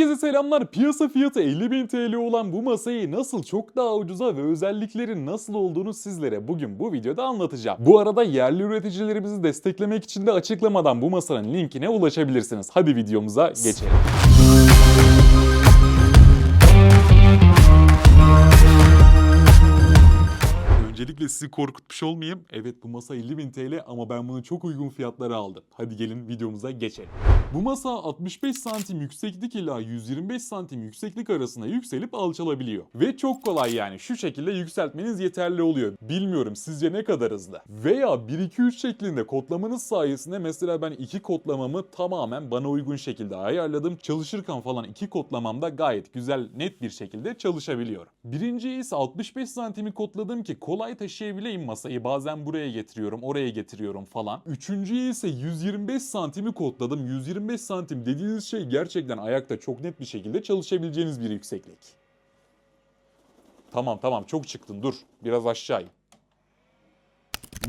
Herkese selamlar. Piyasa fiyatı 50.000 TL olan bu masayı nasıl çok daha ucuza ve özelliklerin nasıl olduğunu sizlere bugün bu videoda anlatacağım. Bu arada yerli üreticilerimizi desteklemek için de açıklamadan bu masanın linkine ulaşabilirsiniz. Hadi videomuza geçelim. Öncelikle sizi korkutmuş olmayayım. Evet bu masa 50.000 TL ama ben bunu çok uygun fiyatlara aldım. Hadi gelin videomuza geçelim. Bu masa 65 santim yükseklik ila 125 santim yükseklik arasında yükselip alçalabiliyor. Ve çok kolay yani şu şekilde yükseltmeniz yeterli oluyor. Bilmiyorum sizce ne kadar hızlı? Veya 1-2-3 şeklinde kodlamanız sayesinde mesela ben iki kodlamamı tamamen bana uygun şekilde ayarladım. Çalışırken falan iki kodlamamda gayet güzel net bir şekilde çalışabiliyorum. Birinci ise 65 santimi kodladım ki kolay taşıyabileyim masayı. Bazen buraya getiriyorum, oraya getiriyorum falan. Üçüncüyü ise 125 santimi kodladım. 125 santim dediğiniz şey gerçekten ayakta çok net bir şekilde çalışabileceğiniz bir yükseklik. Tamam tamam çok çıktın dur. Biraz aşağı.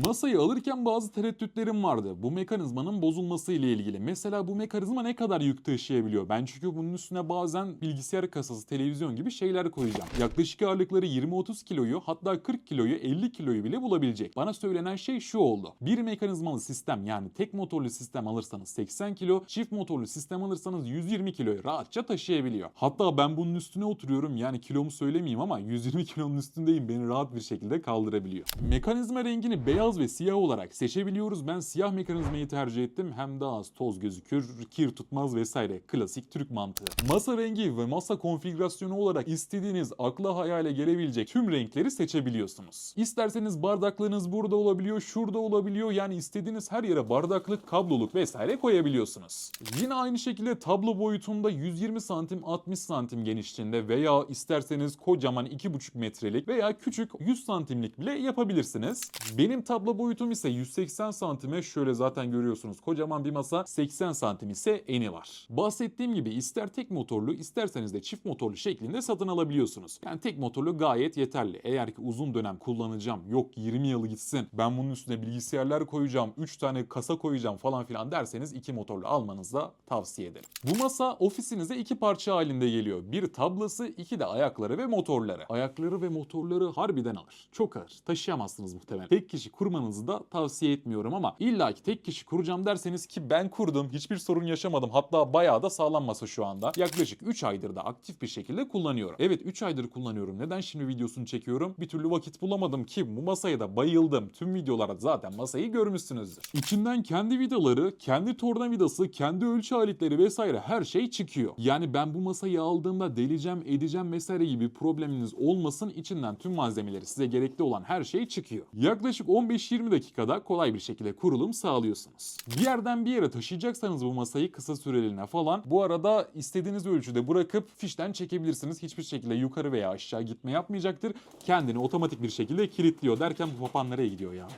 Masayı alırken bazı tereddütlerim vardı. Bu mekanizmanın bozulması ile ilgili. Mesela bu mekanizma ne kadar yük taşıyabiliyor? Ben çünkü bunun üstüne bazen bilgisayar kasası, televizyon gibi şeyler koyacağım. Yaklaşık ağırlıkları 20-30 kiloyu hatta 40 kiloyu 50 kiloyu bile bulabilecek. Bana söylenen şey şu oldu. Bir mekanizmalı sistem yani tek motorlu sistem alırsanız 80 kilo, çift motorlu sistem alırsanız 120 kiloyu rahatça taşıyabiliyor. Hatta ben bunun üstüne oturuyorum yani kilomu söylemeyeyim ama 120 kilonun üstündeyim beni rahat bir şekilde kaldırabiliyor. Mekanizma rengini beyaz ve siyah olarak seçebiliyoruz. Ben siyah mekanizmayı tercih ettim. Hem daha az toz gözükür, kir tutmaz vesaire. Klasik Türk mantığı. Masa rengi ve masa konfigürasyonu olarak istediğiniz akla hayale gelebilecek tüm renkleri seçebiliyorsunuz. İsterseniz bardaklarınız burada olabiliyor, şurada olabiliyor. Yani istediğiniz her yere bardaklık, kabloluk vesaire koyabiliyorsunuz. Yine aynı şekilde tablo boyutunda 120 santim 60 santim genişliğinde veya isterseniz kocaman 2,5 metrelik veya küçük 100 santimlik bile yapabilirsiniz. Benim tablo boyutum ise 180 santime şöyle zaten görüyorsunuz kocaman bir masa 80 santim ise eni var. Bahsettiğim gibi ister tek motorlu isterseniz de çift motorlu şeklinde satın alabiliyorsunuz. Yani tek motorlu gayet yeterli. Eğer ki uzun dönem kullanacağım yok 20 yılı gitsin ben bunun üstüne bilgisayarlar koyacağım 3 tane kasa koyacağım falan filan derseniz iki motorlu almanızı da tavsiye ederim. Bu masa ofisinize iki parça halinde geliyor. Bir tablası iki de ayakları ve motorları. Ayakları ve motorları harbiden alır. Çok ağır. Taşıyamazsınız muhtemelen. Tek kişi kurmanızı da tavsiye etmiyorum ama illa ki tek kişi kuracağım derseniz ki ben kurdum hiçbir sorun yaşamadım. Hatta bayağı da sağlam masa şu anda. Yaklaşık 3 aydır da aktif bir şekilde kullanıyorum. Evet 3 aydır kullanıyorum. Neden şimdi videosunu çekiyorum? Bir türlü vakit bulamadım ki bu masaya da bayıldım. Tüm videolarda zaten masayı görmüşsünüzdür. İçinden kendi vidaları, kendi tornavidası, kendi ölçü aletleri vesaire her şey çıkıyor. Yani ben bu masayı aldığımda deleceğim, edeceğim vesaire gibi probleminiz olmasın. İçinden tüm malzemeleri size gerekli olan her şey çıkıyor. Yaklaşık 15-20 dakikada kolay bir şekilde kurulum sağlıyorsunuz. Bir yerden bir yere taşıyacaksanız bu masayı kısa süreliğine falan bu arada istediğiniz ölçüde bırakıp fişten çekebilirsiniz. Hiçbir şekilde yukarı veya aşağı gitme yapmayacaktır. Kendini otomatik bir şekilde kilitliyor derken bu papan nereye gidiyor ya?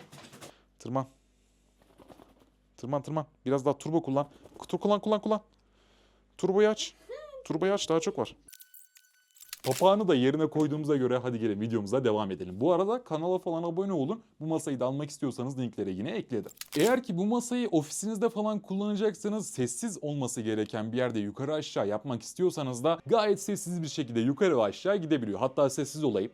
Tırman. Tırman tırman. Biraz daha turbo kullan. Tur kullan kullan kullan. Turboyu aç. Turboyu aç daha çok var. Papağanı da yerine koyduğumuza göre hadi gelin videomuza devam edelim. Bu arada kanala falan abone olun. Bu masayı da almak istiyorsanız linkleri yine ekledim. Eğer ki bu masayı ofisinizde falan kullanacaksanız sessiz olması gereken bir yerde yukarı aşağı yapmak istiyorsanız da gayet sessiz bir şekilde yukarı ve aşağı gidebiliyor. Hatta sessiz olayım.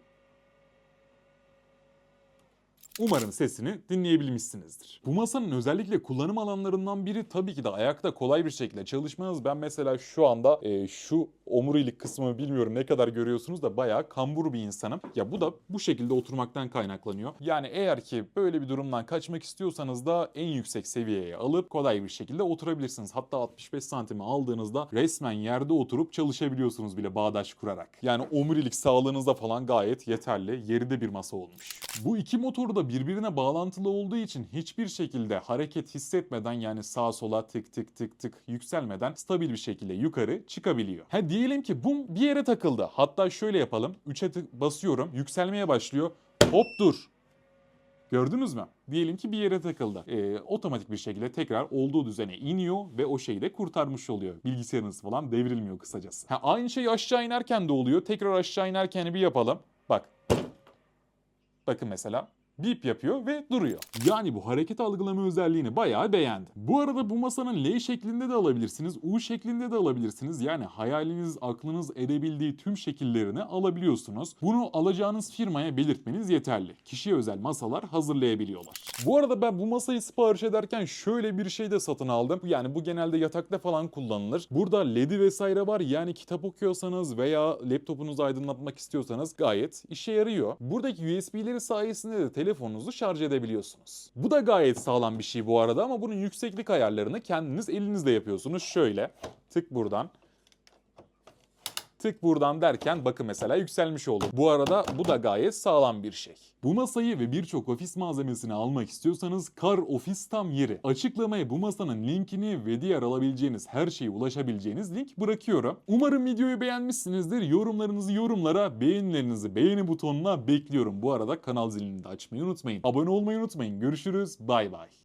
Umarım sesini dinleyebilmişsinizdir. Bu masanın özellikle kullanım alanlarından biri tabii ki de ayakta kolay bir şekilde çalışmanız. Ben mesela şu anda e, şu omurilik kısmını bilmiyorum ne kadar görüyorsunuz da bayağı kambur bir insanım. Ya bu da bu şekilde oturmaktan kaynaklanıyor. Yani eğer ki böyle bir durumdan kaçmak istiyorsanız da en yüksek seviyeye alıp kolay bir şekilde oturabilirsiniz. Hatta 65 santimi aldığınızda resmen yerde oturup çalışabiliyorsunuz bile bağdaş kurarak. Yani omurilik sağlığınızda falan gayet yeterli. Yerinde bir masa olmuş. Bu iki motor da birbirine bağlantılı olduğu için hiçbir şekilde hareket hissetmeden yani sağa sola tık tık tık tık yükselmeden stabil bir şekilde yukarı çıkabiliyor. Ha diyelim ki bu bir yere takıldı. Hatta şöyle yapalım. 3'e tık basıyorum. Yükselmeye başlıyor. Hop dur. Gördünüz mü? Diyelim ki bir yere takıldı. Ee, otomatik bir şekilde tekrar olduğu düzene iniyor ve o şeyi de kurtarmış oluyor. Bilgisayarınız falan devrilmiyor kısacası. Ha, aynı şey aşağı inerken de oluyor. Tekrar aşağı inerken bir yapalım. Bak. Bakın mesela bip yapıyor ve duruyor. Yani bu hareket algılama özelliğini bayağı beğendim. Bu arada bu masanın L şeklinde de alabilirsiniz, U şeklinde de alabilirsiniz. Yani hayaliniz, aklınız edebildiği tüm şekillerini alabiliyorsunuz. Bunu alacağınız firmaya belirtmeniz yeterli. Kişiye özel masalar hazırlayabiliyorlar. Bu arada ben bu masayı sipariş ederken şöyle bir şey de satın aldım. Yani bu genelde yatakta falan kullanılır. Burada LED'i vesaire var. Yani kitap okuyorsanız veya laptopunuzu aydınlatmak istiyorsanız gayet işe yarıyor. Buradaki USB'leri sayesinde de telefonunuzu şarj edebiliyorsunuz. Bu da gayet sağlam bir şey bu arada ama bunun yükseklik ayarlarını kendiniz elinizle yapıyorsunuz. Şöyle tık buradan tık buradan derken bakın mesela yükselmiş oldu. Bu arada bu da gayet sağlam bir şey. Bu masayı ve birçok ofis malzemesini almak istiyorsanız Kar Ofis tam yeri. Açıklamaya bu masanın linkini ve diğer alabileceğiniz her şeye ulaşabileceğiniz link bırakıyorum. Umarım videoyu beğenmişsinizdir. Yorumlarınızı yorumlara, beğenilerinizi beğeni butonuna bekliyorum. Bu arada kanal zilini de açmayı unutmayın. Abone olmayı unutmayın. Görüşürüz. Bay bay.